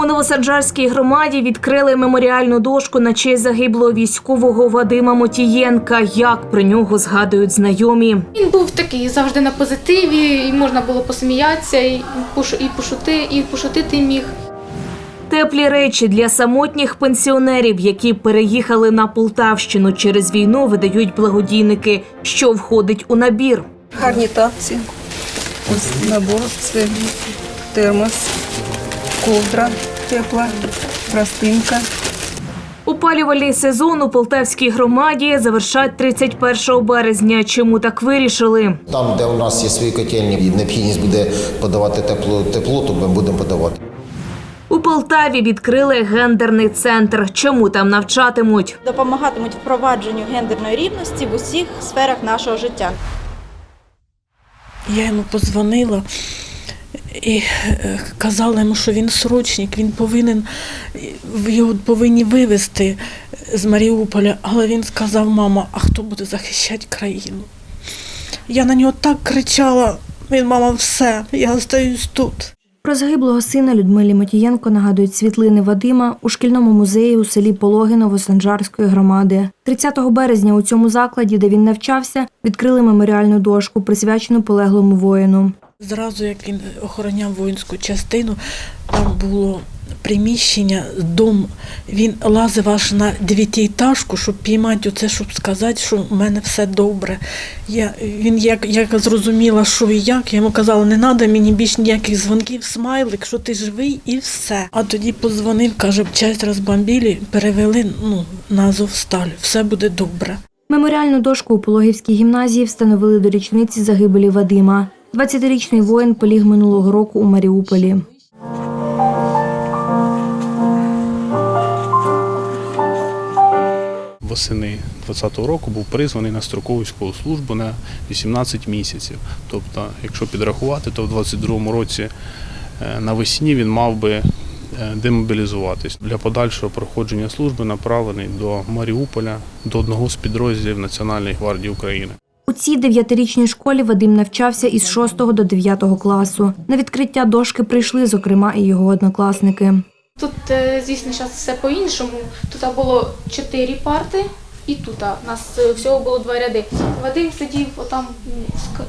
У Новосаджарській громаді відкрили меморіальну дошку на честь загиблого військового Вадима Мотієнка. Як про нього згадують знайомі. Він був такий завжди на позитиві, і можна було посміятися, і, пошу- і, пошути, і пошутити міг. Теплі речі для самотніх пенсіонерів, які переїхали на Полтавщину через війну, видають благодійники, що входить у набір. Гарні тапці. Ось набор, це термос, ковдра тепла, простинка. Опалювальний сезон у Полтавській громаді завершать 31 березня. Чому так вирішили? Там, де у нас є свої котельні, і необхідність буде подавати тепло, тепло, то ми будемо подавати. У Полтаві відкрили гендерний центр. Чому там навчатимуть? допомагатимуть впровадженню гендерної рівності в усіх сферах нашого життя. Я йому позвонила і е, казала йому, що він срочник, він повинен його повинні вивезти з Маріуполя. Але він сказав, мама, а хто буде захищати країну? Я на нього так кричала, він, мама, все, я остаюсь тут. Про загиблого сина Людмилі Матієнко нагадують світлини Вадима у шкільному музеї у селі Пологи Новосанжарської громади. 30 березня у цьому закладі, де він навчався, відкрили меморіальну дошку, присвячену полеглому воїну. Зразу, як він охороняв воїнську частину, там було приміщення, дом. Він лазив аж на дев'ятиэтажку, щоб піймати оце, щоб сказати, що в мене все добре. Я, він як, як зрозуміла, що і як, я йому казала, не треба мені більш ніяких дзвонків, смайлик, що ти живий і все. А тоді позвонив, каже, часть розбомбілі, перевели ну, на Азовсталь, все буде добре. Меморіальну дошку у Пологівській гімназії встановили до річниці загибелі Вадима. 20-річний воїн поліг минулого року у Маріуполі. Восени 2020 року був призваний на строкову службу на 18 місяців. Тобто, якщо підрахувати, то в 2022 році е, навесні він мав би е, демобілізуватись. Для подальшого проходження служби направлений до Маріуполя, до одного з підрозділів Національної гвардії України. У цій дев'ятирічній школі Вадим навчався із 6 до 9 класу. На відкриття дошки прийшли, зокрема, і його однокласники. Тут, е, звісно, зараз все по-іншому. Тут було чотири парти, і тут у нас е, всього було два ряди. Вадим сидів отам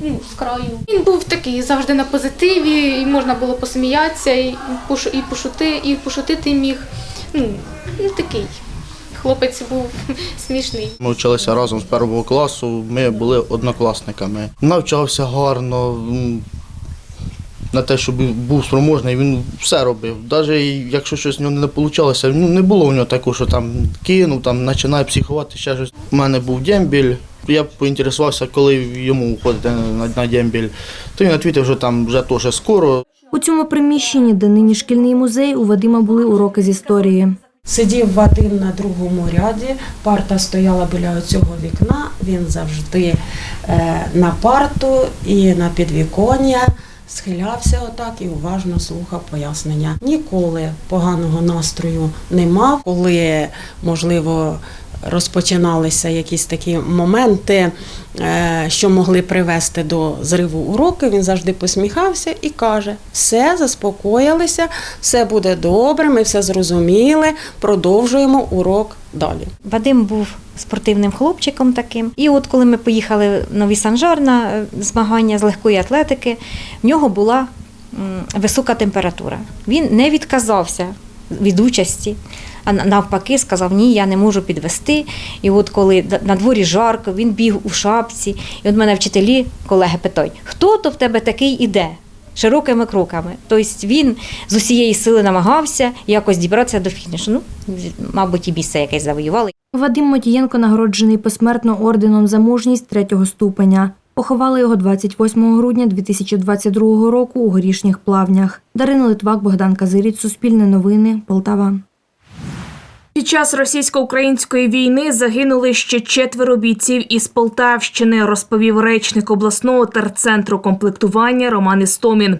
ну, з краю. Він був такий завжди на позитиві, і можна було посміятися, і, пошути, і пошутити міг. Ну, ну, такий. Хлопець був смішний. Ми вчилися разом з першого класу, ми були однокласниками. Навчався гарно. На те, щоб був спроможний, він все робив. Навіть якщо щось в нього не вийшло, ну не було в нього такого, що там кинув, там починає психувати, ще щось. У мене був дембіль. Я поінтересувався, коли йому входити на, на дембіль. То він відповів, що там вже теж скоро. У цьому приміщенні, де нині шкільний музей, у Вадима були уроки з історії. Сидів Вадим на другому ряді, парта стояла біля цього вікна. Він завжди е, на парту і на підвіконня схилявся отак і уважно слухав пояснення. Ніколи поганого настрою не мав, коли можливо. Розпочиналися якісь такі моменти, е, що могли привести до зриву уроку. Він завжди посміхався і каже: все заспокоїлися, все буде добре, ми все зрозуміли, продовжуємо урок далі. Вадим був спортивним хлопчиком таким. І от коли ми поїхали в Новий Санжар на е, змагання з легкої атлетики, в нього була висока температура. Він не відказався від участі. А навпаки, сказав, ні, я не можу підвести. І от коли на дворі жарко, він біг у шапці. І от мене вчителі, колеги питають, хто то в тебе такий іде? Широкими кроками. Тобто він з усієї сили намагався якось дібратися до фінішу. Ну, мабуть, і місце якесь завоювали. Вадим Мотієнко нагороджений посмертно орденом за мужність третього ступеня. Поховали його 28 грудня 2022 року у горішніх плавнях. Дарина Литвак, Богдан Казиріць, Суспільне новини, Полтава. Під час російсько-української війни загинули ще четверо бійців із Полтавщини, розповів речник обласного терцентру комплектування Роман Істомін.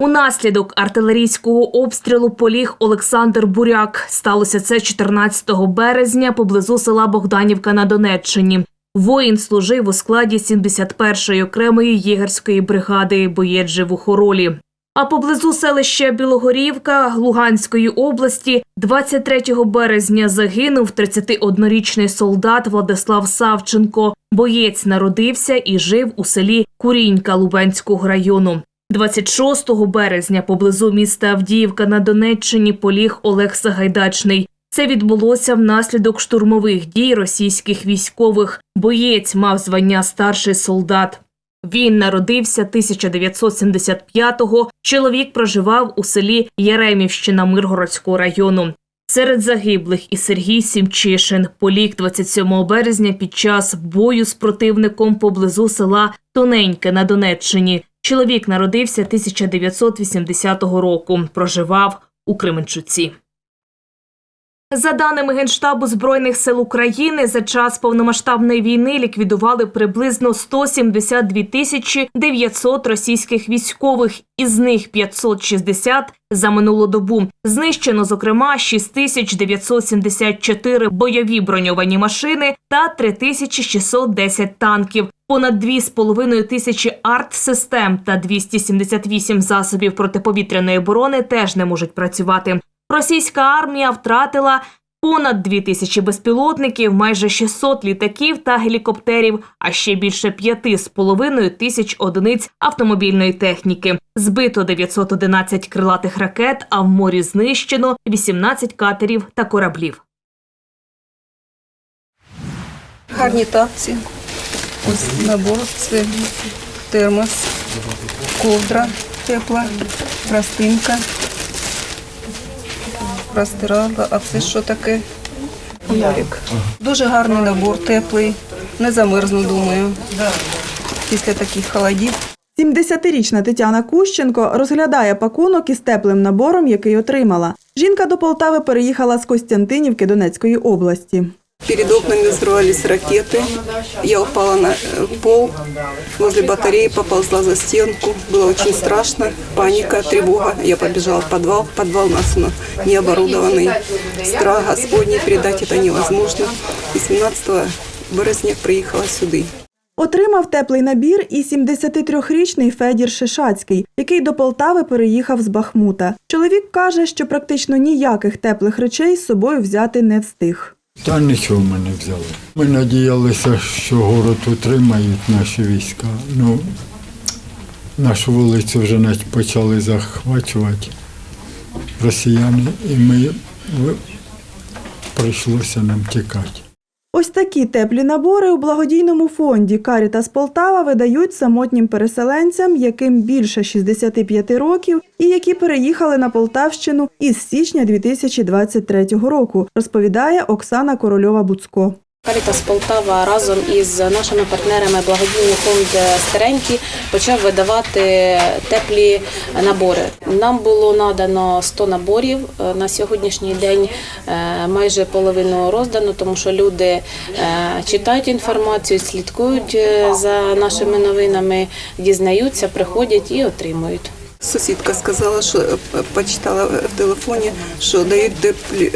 Унаслідок артилерійського обстрілу поліг Олександр Буряк. Сталося це 14 березня поблизу села Богданівка на Донеччині. Воїн служив у складі 71-ї окремої єгерської бригади. Боєць жив у хоролі. А поблизу селища Білогорівка Луганської області 23 березня загинув 31-річний солдат Владислав Савченко. Боєць народився і жив у селі Курінька Лубенського району. 26 березня поблизу міста Авдіївка на Донеччині поліг Олег Сагайдачний. Це відбулося внаслідок штурмових дій російських військових. Боєць мав звання старший солдат. Він народився 1975-го. Чоловік проживав у селі Яремівщина Миргородського району. Серед загиблих і Сергій Сімчишин поліг 27 березня під час бою з противником поблизу села Тоненьке на Донеччині. Чоловік народився 1980 року. Проживав у Кременчуці. За даними Генштабу Збройних сил України, за час повномасштабної війни ліквідували приблизно 172 тисячі 900 російських військових, із них 560 за минулу добу. Знищено, зокрема, 6974 бойові броньовані машини та 3610 танків. Понад 2,5 тисячі арт-систем та 278 засобів протиповітряної оборони теж не можуть працювати. Російська армія втратила понад 2 тисячі безпілотників, майже 600 літаків та гелікоптерів, а ще більше 5,5 тисяч одиниць автомобільної техніки. Збито 911 крилатих ракет, а в морі знищено 18 катерів та кораблів. Гарні тапці. Ось набор це термос, ковдра тепла, простинка. Простирала, а це що таке? Морік. Дуже гарний набор, теплий. Не замерзну, думаю. Після таких холодів. 70-річна Тетяна Кущенко розглядає пакунок із теплим набором, який отримала. Жінка до Полтави переїхала з Костянтинівки Донецької області Перед окнами взрывались ракеты. Я упала на э, пол возле батареи, поползла за стенку. Было очень страшно, паника, тревога. Я побежала в подвал. Подвал у нас ну, не оборудованный. Страх Господний передать это невозможно. И 17 березня приехала сюда. Отримав теплий набір і 73-річний Федір Шишацький, який до Полтави переїхав з Бахмута. Чоловік каже, що практично ніяких теплих речей з собою взяти не встиг. Та нічого ми не взяли. Ми надіялися, що город утримають наші війська. Ну, нашу вулицю вже навіть почали захвачувати росіяни, і ми прийшлося нам тікати. Ось такі теплі набори у благодійному фонді Карітас Полтава видають самотнім переселенцям, яким більше 65 років, і які переїхали на Полтавщину із січня 2023 року, розповідає Оксана Корольова-Буцко. Карітас Полтава разом із нашими партнерами благодійний фонд Старенькі почав видавати теплі набори. Нам було надано 100 наборів. Е, На сьогоднішній день е, майже половину роздано, тому що люди е, читають інформацію, слідкують за нашими новинами, дізнаються, приходять і отримують. Сусідка сказала, що почитала в телефоні, що дають теплі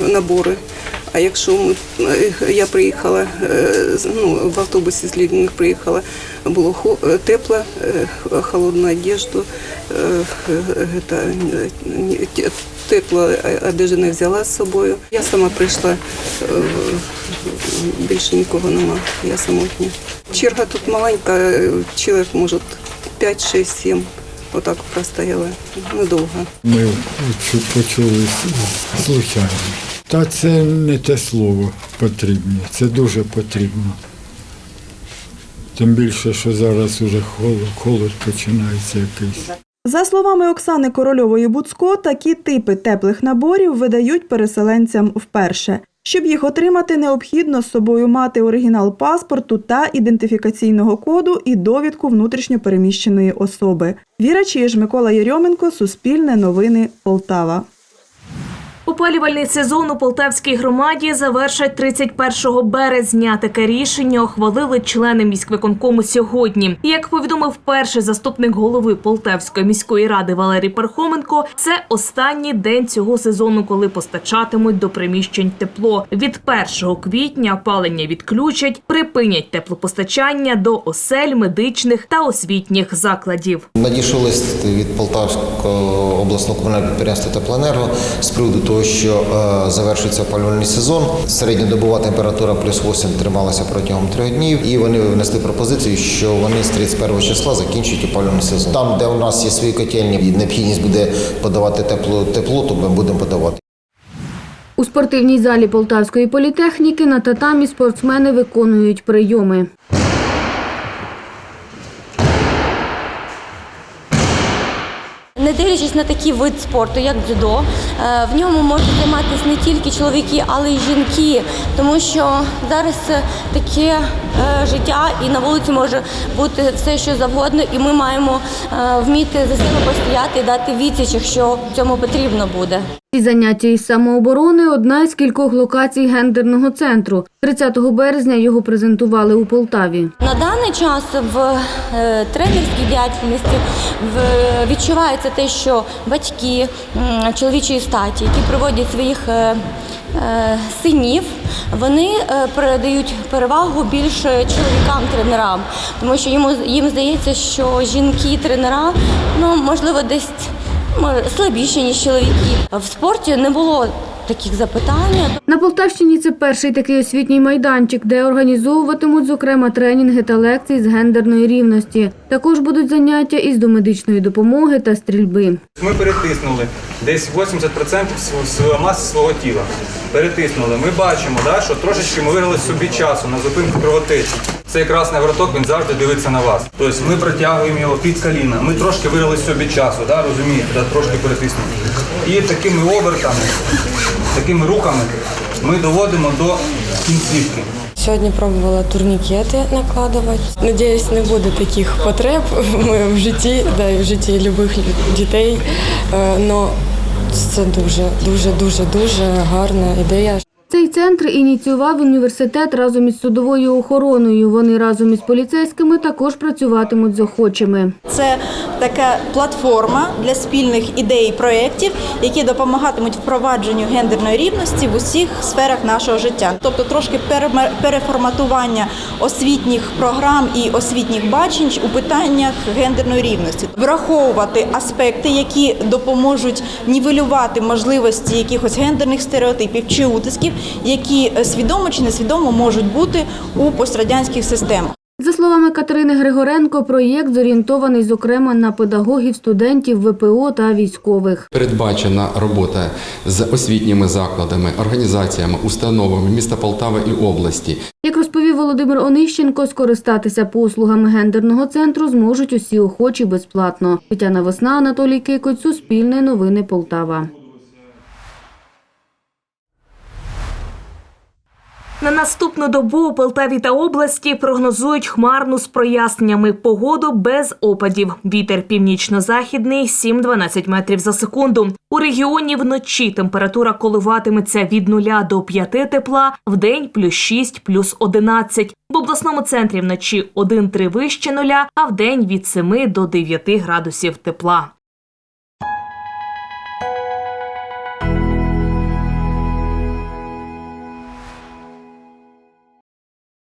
набори. А якщо ми, е, я приїхала е, ну, в автобусі з людьми приїхала, було е, тепло, холодну одежду, тепло одежі не взяла з собою. Я сама прийшла, більше нікого нема, я самотня. Черга тут маленька, чоловік може 5, 6, 7. Отак простояла недовго. Ми почули случайно. Та це не те слово потрібне, це дуже потрібно. Тим більше, що зараз уже холод, холод починається якийсь. За словами Оксани Корольової Буцко, такі типи теплих наборів видають переселенцям вперше. Щоб їх отримати, необхідно з собою мати оригінал паспорту та ідентифікаційного коду і довідку внутрішньопереміщеної особи. Віра Чиж, Микола Єрьоменко, Суспільне новини, Полтава. Опалювальний сезон у Полтавській громаді завершать 31 березня. Таке рішення ухвалили члени міськвиконкому сьогодні. Як повідомив перший заступник голови Полтавської міської ради Валерій Пархоменко, це останній день цього сезону, коли постачатимуть до приміщень тепло. Від 1 квітня опалення відключать, припинять теплопостачання до осель, медичних та освітніх закладів. Надійшов лист від Полтавського обласного комунального підприємства Теплоенерго з приводу того, що е, завершується опалювальний сезон. Середньодобова температура плюс 8 трималася протягом трьох днів, і вони внесли пропозицію, що вони з 31 числа закінчують опалювальний сезон. Там, де у нас є свої котельні, і необхідність буде подавати тепло, тепло, то ми будемо подавати. У спортивній залі Полтавської політехніки на татамі спортсмени виконують прийоми. Не дивлячись на такий вид спорту, як дзюдо, е, в ньому можуть займатися не тільки чоловіки, але й жінки, тому що зараз таке е, життя і на вулиці може бути все, що завгодно, і ми маємо е, вміти за себе постояти і дати відсіч, якщо цьому потрібно буде. Ці заняття із самооборони одна із кількох локацій гендерного центру. 30 березня його презентували у Полтаві. На даний час в е, тренерській діяльності відчувається те, що батьки чоловічої статі, які приводять своїх е, е, синів, вони передають перевагу більше чоловікам-тренерам, тому що їм здається, що жінки-тренера, ну можливо, десь може, слабіші ніж чоловіки. В спорті не було таких запитань. На Полтавщині це перший такий освітній майданчик, де організовуватимуть, зокрема, тренінги та лекції з гендерної рівності. Також будуть заняття із домедичної допомоги та стрільби. Ми перетиснули десь 80% св- св- маси свого тіла. Перетиснули. Ми бачимо, да, що трошечки ми виграли собі часу на зупинку кровотечі. Цей красний вороток він завжди дивиться на вас. Тобто ми протягуємо його під коліна. Ми трошки виграли собі часу, да, розумієте, да, трошки перетиснули. І такими обертами, такими рухами ми доводимо до кінцівки. Сьогодні пробувала турнікети накладувати. Надіюсь, не буде таких потреб в житті, да, і в житті любих дітей. Е, Но це дуже, дуже, дуже, дуже гарна ідея. Цей центр ініціював університет разом із судовою охороною. Вони разом із поліцейськими також працюватимуть з охочими. Це така платформа для спільних ідей і проєктів, які допомагатимуть впровадженню гендерної рівності в усіх сферах нашого життя. Тобто трошки переформатування освітніх програм і освітніх бачень у питаннях гендерної рівності, враховувати аспекти, які допоможуть нівелювати можливості якихось гендерних стереотипів чи утисків, які е, свідомо чи несвідомо можуть бути у пострадянських системах. За словами Катерини Григоренко, проєкт зорієнтований зокрема на педагогів, студентів, ВПО та військових. Передбачена робота з освітніми закладами, організаціями, установами міста Полтави і області. Як розповів Володимир Онищенко, скористатися послугами гендерного центру зможуть усі охочі безплатно. Тетяна Весна, Анатолій Кикоць, Суспільне новини Полтава. На наступну добу у Полтаві та області прогнозують хмарну з проясненнями. Погоду без опадів. Вітер північно-західний 7-12 метрів за секунду. У регіоні вночі температура коливатиметься від 0 до 5 тепла, вдень плюс 6, плюс 11. В обласному центрі вночі 1-3 вище нуля, а вдень від 7 до 9 градусів тепла.